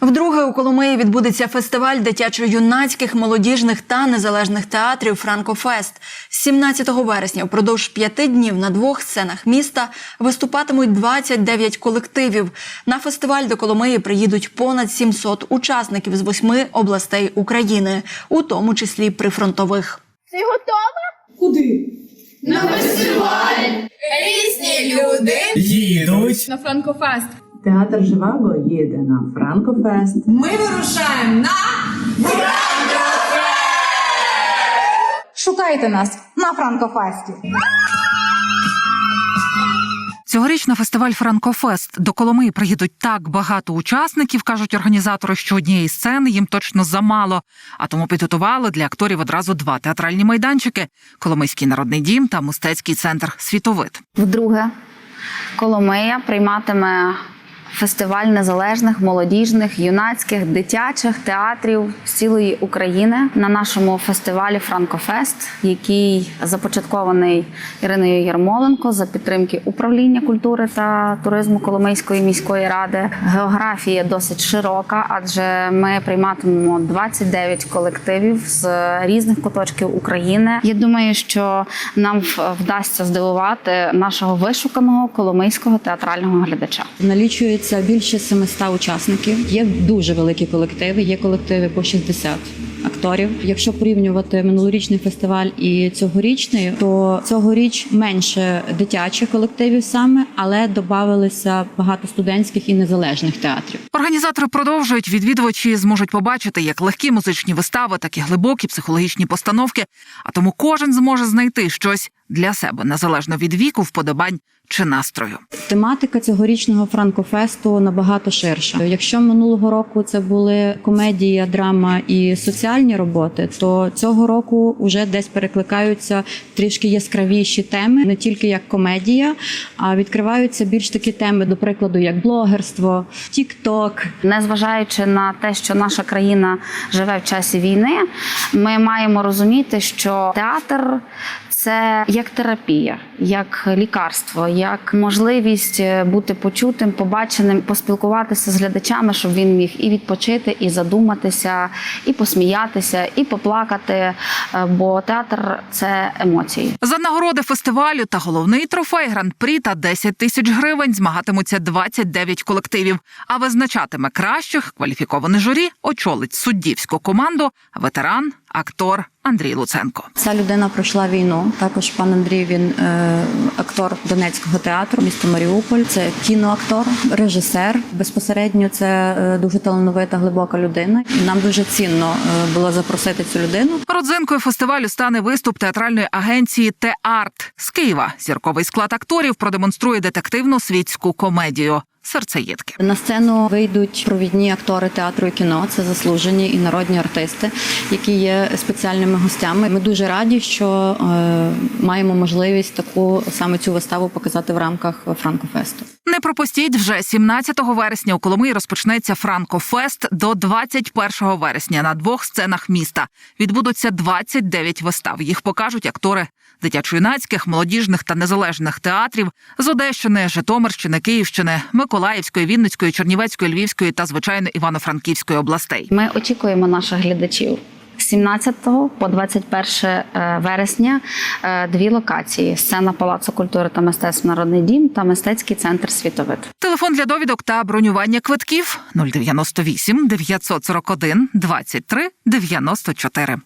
Вдруге у Коломиї відбудеться фестиваль дитячо-юнацьких, молодіжних та незалежних театрів Франкофест. З 17 вересня впродовж п'яти днів на двох сценах міста виступатимуть 29 колективів. На фестиваль до Коломиї приїдуть понад 700 учасників з восьми областей України, у тому числі прифронтових. Ти готова? Куди? Різні люди. Їдуть. На Франкофест. Театр Живаго їде на Франкофест. Ми вирушаємо на Шукайте нас на Франкофесті. Цьогоріч на фестиваль Франкофест до Коломиї приїдуть так багато учасників, кажуть організатори, що однієї сцени їм точно замало. А тому підготували для акторів одразу два театральні майданчики: Коломийський народний дім та мистецький центр Світовид. Вдруге Коломия прийматиме фестиваль незалежних, молодіжних, юнацьких, дитячих театрів з цілої України на нашому фестивалі Франкофест, який започаткований Іриною Ярмоленко за підтримки управління культури та туризму Коломийської міської ради. Географія досить широка, адже ми прийматимемо 29 колективів з різних куточків України. Я думаю, що нам вдасться здивувати нашого вишуканого коломийського театрального глядача. Налічується більше 700 учасників. Є дуже великі колективи, є колективи по 60 акторів. Якщо порівнювати минулорічний фестиваль і цьогорічний, то цьогоріч менше дитячих колективів саме, але додавалися багато студентських і незалежних театрів. Організатори продовжують відвідувачі зможуть побачити як легкі музичні вистави, так і глибокі психологічні постановки. А тому кожен зможе знайти щось для себе незалежно від віку, вподобань чи настрою. Тематика цьогорічного франкофесту набагато ширша. Якщо минулого року це були комедія, драма і соціальні роботи, то цього року вже десь перекликаються трішки яскравіші теми, не тільки як комедія, а відкриваються більш такі теми, до прикладу, як блогерство, тік-ток, Незважаючи на те, що наша країна живе в часі війни, ми маємо розуміти, що театр це як терапія, як лікарство, як можливість е, бути почутим, побаченим, поспілкуватися з глядачами, щоб він міг і відпочити, і задуматися, і посміятися, і поплакати. е, Бо театр це емоції. За нагороди фестивалю та головний трофей гран-прі та 10 тисяч гривень змагатимуться 29 колективів. А визначатиме кращих кваліфіковане журі очолить суддівську команду ветеран, актор Андрій Луценко. Ця людина пройшла війну. Також пан Андрій він е, актор Донецького театру, місто Маріуполь. Це кіноактор, режисер. Безпосередньо це е, дуже талановита, глибока людина. Нам дуже цінно е, було запросити цю людину. Родзинкою фестивалю стане виступ театральної агенції Те-Арт з Києва. Зірковий склад акторів продемонструє детективну світську комедію Серцеїдки. На сцену вийдуть провідні актори театру і кіно. Це заслужені і народні артисти, які є спеціальними гостями. Ми дуже раді, що е, маємо можливість таку саме цю виставу показати в рамках Франкофесту. Не пропустіть вже 17 вересня у Коломиї розпочнеться Франкофест до 21 вересня на двох сценах міста. Відбудуться 29 вистав. Їх покажуть актори дитячо-юнацьких, молодіжних та незалежних театрів з Одещини, Житомирщини, Київщини, Миколаївської, Вінницької, Чернівецької, Львівської та звичайно Івано-Франківської областей. Ми очікуємо наших глядачів. З 17 по 21 е, вересня е, дві локації: сцена Палацу культури та мистецтв Народний дім та мистецький центр Світовид. Телефон для довідок та бронювання квитків 098 941 23 94.